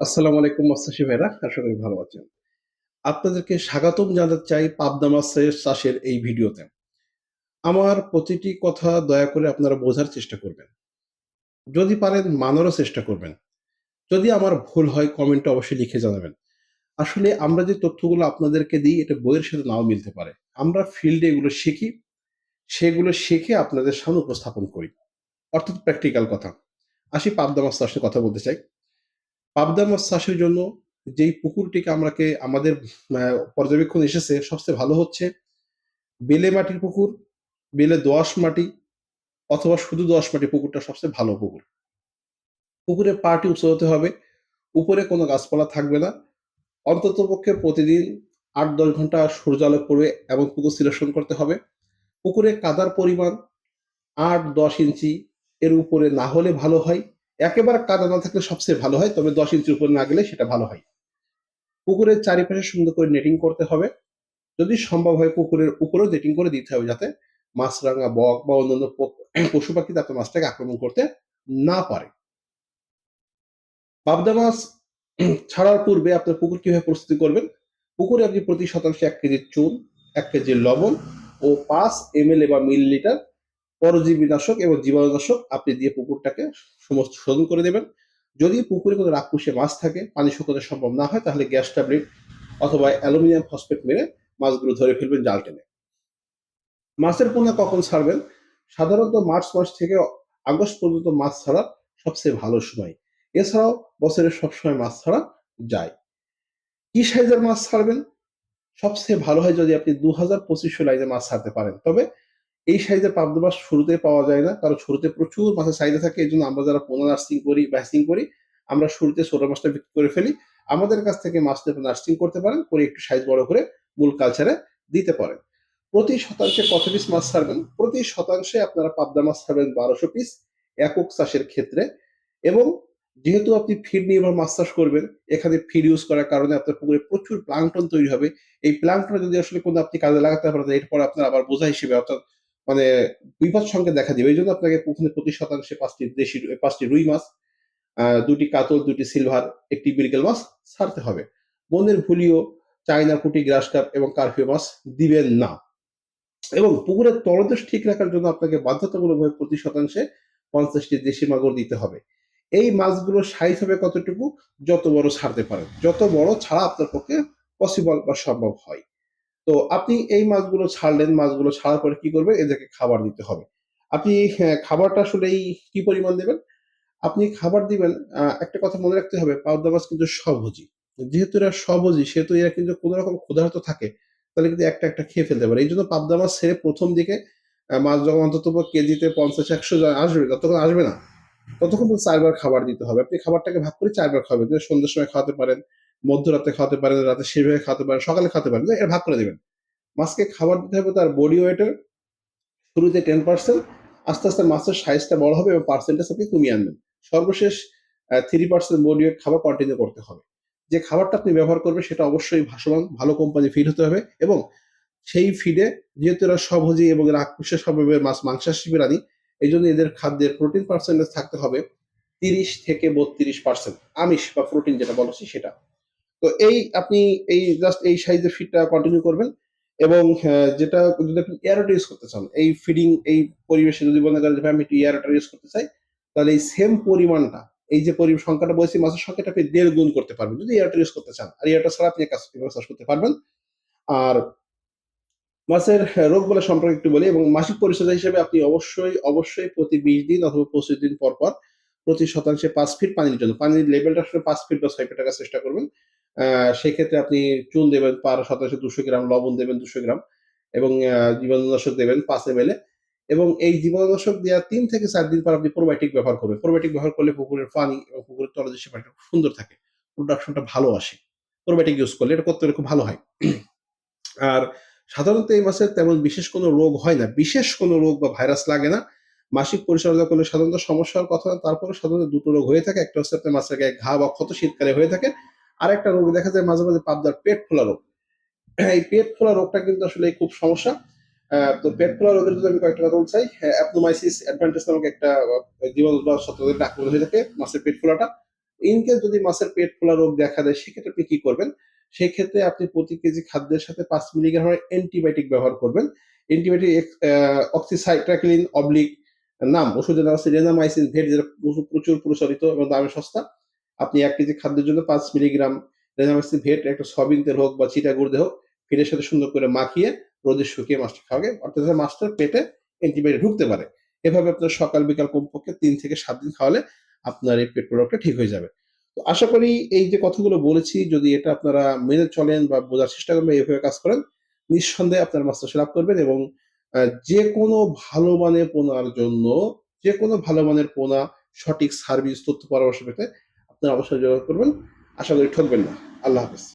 আসসালামু আলাইকুম মাস্টারশি ভাইরা, আশা করি ভালো আছেন। আপনাদেরকে স্বাগতম জানাতে চাই পাবদা মাছের চাষের এই ভিডিওতে। আমার প্রতিটি কথা দয়া করে আপনারা বোঝার চেষ্টা করবেন। যদি পারেন মানারও চেষ্টা করবেন। যদি আমার ভুল হয় কমেন্টে অবশ্যই লিখে জানাবেন। আসলে আমরা যে তথ্যগুলো আপনাদেরকে দিই, এটা বইয়ের সাথে নাও মিলতে পারে। আমরা ফিল্ডে এগুলো শিখি, সেগুলো শিখে আপনাদের সামনে উপস্থাপন করি। অর্থাৎ প্র্যাকটিক্যাল কথা। আসি পাবদা মাছ চাষের কথা বলতে চাই। পাবদা মাছ চাষের জন্য যেই পুকুরটিকে আমরাকে আমাদের পর্যবেক্ষণ এসেছে, সবচেয়ে ভালো হচ্ছে বেলে মাটির পুকুর, বেলে দোআঁশ মাটি অথবা শুধু দোআঁশ মাটি পুকুরটা সবচেয়ে ভালো পুকুর। পুকুরের পাটি উঁচু হতে হবে, উপরে কোনো গাছপালা থাকবে না। অন্তত পক্ষে প্রতিদিন আট দশ ঘণ্টা সূর্যালোক পড়বে এবং পুকুর সিলেকশন করতে হবে। পুকুরে কাদার পরিমাণ আট দশ ইঞ্চি, এর উপরে না হলে ভালো হয়। একেবারে কাদা না থাকলে সবচেয়ে ভালো হয়, তবে দশ ইঞ্চির উপরে না গেলে সেটা ভালো হয়। পুকুরের চারিপাশে সুন্দর করে নেটিং করতে হবে। যদি সম্ভব হয় পুকুরের উপরেও নেটিং করে দিতে হবে যাতে মাছরাঙা, বক বা অন্যান্য পশু পাখি যাতে মাছটাকে আক্রমণ করতে না পারে। পাবদা মাছ ছাড়ার পূর্বে আপনার পুকুর কীভাবে প্রস্তুতি করবেন? পুকুরে আপনি প্রতি শতাংশে এক কেজি চুন, এক কেজি লবণ ও পাঁচ এম এল বা মিলিলিটার পরজীবীনাশক এবং জীবাণুনাশক আপনি দিয়ে পুকুরটাকে সমস্ত শোধন করে দেবেন। যদি পুকুরে কোনো রাক্ষসে মাছ থাকে, পানি শুকানো সম্ভব না হয়, তাহলে গ্যাস ট্যাবলেট অথবা অ্যালুমিনিয়াম ফসফেট মেরে মাছগুলো ধরে ফেলবেন জাল টেনে। মাছের পোনা কখন ছাড়বেন? সাধারণত মার্চ মাস থেকে আগস্ট পর্যন্ত মাছ ছাড়া সবচেয়ে ভালো সময়। এছাড়াও বছরের সবসময় মাছ ছাড়া যায়। কি সাইজের মাছ ছাড়বেন? সবচেয়ে ভালো হয় যদি আপনি দু হাজার পঁচিশশো লাইনে মাছ ছাড়তে পারেন। তবে এই সাইজের পাবদা মাছ শুরুতে পাওয়া যায় না, কারণ শুরুতে প্রচুর মাছের চাহিদা থাকে এই জন্য আমরা যারা পোনা নার্সিং করি ব্যাসিং করি, আমরা শুরুতে ছোট মাছটা বিক্রি করে ফেলি। আমাদের কাছ থেকে মাছ নিয়ে নার্সিং করতে পারেন, করে একটু সাইজ বড় করে মূল কালচারে দিতে পারেন। প্রতি শতাংশে কত পিস মাছ ছাড়বেন? প্রতি শতাংশে আপনারা পাবদা মাছ ছাড়বেন বারোশো পিস একক চাষের ক্ষেত্রে। এবং যেহেতু আপনি ফিড নির্ভর মাছ চাষ করবেন, এখানে ফিড ইউজ করার কারণে আপনার পুকুরে প্রচুর প্লাংটন তৈরি হবে। এই প্লাংটন যদি আসলে কোনো আপনি কাজে লাগাতে পারেন এরপর আপনার আবার বোঝা হিসেবে, অর্থাৎ মানে বিপদ সঙ্গে দেখা দিবে। এই জন্য আপনাকে পুকুরে প্রতি শতাংশে পাঁচটি দেশি, পাঁচটি রুই মাছ দুটি কাতল, দুটি সিলভার, একটি বিরকেল মাছ ছাড়তে হবে। বনের ভুলিও চাইনা পুটি, গ্রাস কাপ এবং কারফিউ মাছ দিবেন না। এবং পুকুরের তলদেশ ঠিক রাখার জন্য আপনাকে বাধ্যতামূলকভাবে প্রতি শতাংশে পঞ্চাশটি দেশি মাগুর দিতে হবে। এই মাছগুলো সাইজ হবে কতটুকু? যত বড় ছাড়তে পারেন। যত বড় ছাড়া আপনার পক্ষে পসিবল বা সম্ভব হয়। তো আপনি এই মাছগুলো ছাড়লেন মাছগুলো ছাড়ার পরে কি করবেন? এদেরকে খাবার দিতে হবে। আপনি হ্যাঁ, খাবারটা আসলে এই কি পরিমাণ দেবেন? আপনি খাবার দিবেন একটা কথা মনে রাখতে হবে পাবদা মাছ কিন্তু স্বভোজী। যেহেতু এরা স্বভোজী সেহেতু এরা কিন্তু কোনো রকম ক্ষুধার্ত থাকে তাহলে কিন্তু একটা একটা খেয়ে ফেলতে পারে। এই জন্য পাবদা মাছ ছেড়ে প্রথম দিকে মাছ যখন অন্তত কেজিতে পঞ্চাশ একশো আসবে ততক্ষণ আসবে না। ততক্ষণ চারবার খাবার দিতে হবে। আপনি খাবারটাকে ভাগ করে চারবার খাবেন সন্ধ্যের সময় খাওয়াতে পারেন মধ্যরাতে খাওয়াতে পারেন রাতে সেভাবে খাওয়াতে পারেন সকালে খাওয়াতে পারেন এটা ভাগ করে দেবেন। মাছকে খাবার দিতে হবে তার বডি ওয়েটের শুরুতে টেন পার্সেন্ট আস্তে আস্তে মাছের সাইজটা বড় হবে এবং পার্সেন্টেজ আপনি কমিয়ে আনবেন। সর্বশেষ থ্রি পার্সেন্ট বডি ওয়েট খাবার কন্টিনিউ করতে হবে। যে খাবারটা আপনি ব্যবহার করবেন সেটা অবশ্যই ভাসমান, ভালো কোম্পানি ফিড হতে হবে এবং সেই ফিডে যেহেতু এরা সবজি এবং এরা আকুশের স্বভাবের মাছ, মাংসাশী প্রাণী এই জন্য এদের খাদ্যের প্রোটিন পার্সেন্টেজ থাকতে হবে তিরিশ থেকে বত্রিশ পার্সেন্ট আমিষ বা প্রোটিন যেটা বলছি সেটা। তো এই আপনি এই জাস্ট এই সাইজের ফিডটা কন্টিনিউ করবেন এবং যেটা যদি আপনি এয়ারোটা ইউজ করতে চান, এই ফিডিং এই পরিবেশে যদি মনে করেন যে আমি একটু এয়ারটা ইউজ করতে চাই তাহলে এই সেম পরিমাণটা, এই যে পরি সংখ্যাটা বলছি মাছের সংখ্যাটা আপনি দেড় গুণ করতে পারবেন। যদি এয়ারটা ইউজ করতে চান, আর এয়ারটা ছাড়া আপনি কাজ চাষ করতে পারবেন। আর মাছের রোগ বলে সম্পর্কে একটু বলি এবং মাসিক পরিচর্যা হিসেবে আপনি অবশ্যই অবশ্যই প্রতি বিশ দিন অথবা পঁচিশ দিন পর পর প্রতি শতাংশে পাঁচ ফিট পানির জন্য পানির লেভেলটা আসলে পাঁচ ফিট বা ছয় ফিট রাখার চেষ্টা করবেন। সেক্ষেত্রে আপনি চুন দেবেন পার শতাংশে দুশো গ্রাম, লবণ দেবেন দুশো গ্রাম এবং জীবাণুনাশক দেবেন পাঁচ এম এবং এই জীবাণুনাশক দেওয়ার তিন থেকে চার দিন পর আপনি প্রোবায়োটিক ব্যবহার করবেন। প্রোবায়োটিক ব্যবহার করলে পুকুরের পানি এবং পুকুরের তলদেশে খুব সুন্দর থাকে প্রোডাকশনটা ভালো আসে। প্রোবায়োটিক ইউজ করলে এটা করতে খুব ভালো হয়। আর সাধারণত এই মাছের তেমন বিশেষ কোনো রোগ হয় না। বিশেষ কোনো রোগ বা ভাইরাস লাগে না। মাসিক পরিচর্যা করলে সাধারণত সমস্যার কথা তারপরে সাধারণত দুটো রোগ হয়ে থাকে। একটা হচ্ছে আপনার মাছের গায়ে ঘা বা ক্ষত শীতকালে হয়ে থাকে। আর একটা রোগ দেখা যায় মাঝে মাঝে পাবদার পেট ফোলা রোগ। এই পেট ফোলা রোগটা কিন্তু আসলে খুব সমস্যা। তো পেট ফোলা রোগের যদি আমি কয়েকটা কথা চাই অ্যাপনোমাইসিস অ্যাডভান্টেজ নামক একটা জীবাণু বা ছত্রাকের আক্রমণ হয়ে থাকে, মাছের পেট ফোলাটা। ইনকেস যদি মাছের পেট ফোলা রোগ দেখা দেয়, সেক্ষেত্রে আপনি কি করবেন? সেই ক্ষেত্রে আপনি প্রতি কেজি খাদ্যের সাথে পাঁচ মিলিগ্রামের অ্যান্টিবায়োটিক ব্যবহার করবেন। অ্যান্টিবায়োটিক অক্সিসাইট্রাক্লিন অবলিক নাম, ওষুধের নাম হচ্ছে রেনামাইসিন, ভেট, যেটা প্রচুর প্রচলিত এবং দামে সস্তা। আপনি এক কেজি খাদ্যের জন্য পাঁচ মিলিগ্রাম রেনামাইসিন ভেট, একটা সয়াবিন তেল হোক বা চিটা গুড় হোক ফিটের সাথে সুন্দর করে মাখিয়ে রোদে শুকিয়ে মাছটা খাওয়াবে অর্থাৎ মাছটার পেটে অ্যান্টিবায়োটিক ঢুকতে পারে। এভাবে আপনার সকাল, বিকাল কমপক্ষে তিন থেকে সাত দিন খাওয়ালে আপনার এই পেট রোগটা ঠিক হয়ে যাবে। তো আশা করি এই যে কথাগুলো বলেছি, যদি এটা আপনারা মেনে চলেন বা বোঝার চেষ্টা করবেন এইভাবে কাজ করেন, নিঃসন্দেহে আপনার মাছ চাষে লাভ করবেন এবং যে কোনো ভালো মানের পোনার জন্য, যে কোনো ভালো মানের পোনা সঠিক সার্ভিস, তথ্য পরামর্শ পেতে আপনারা অবশ্যই যোগাযোগ করবেন। আশা করি ঠকবেন না। আল্লাহ হাফেজ।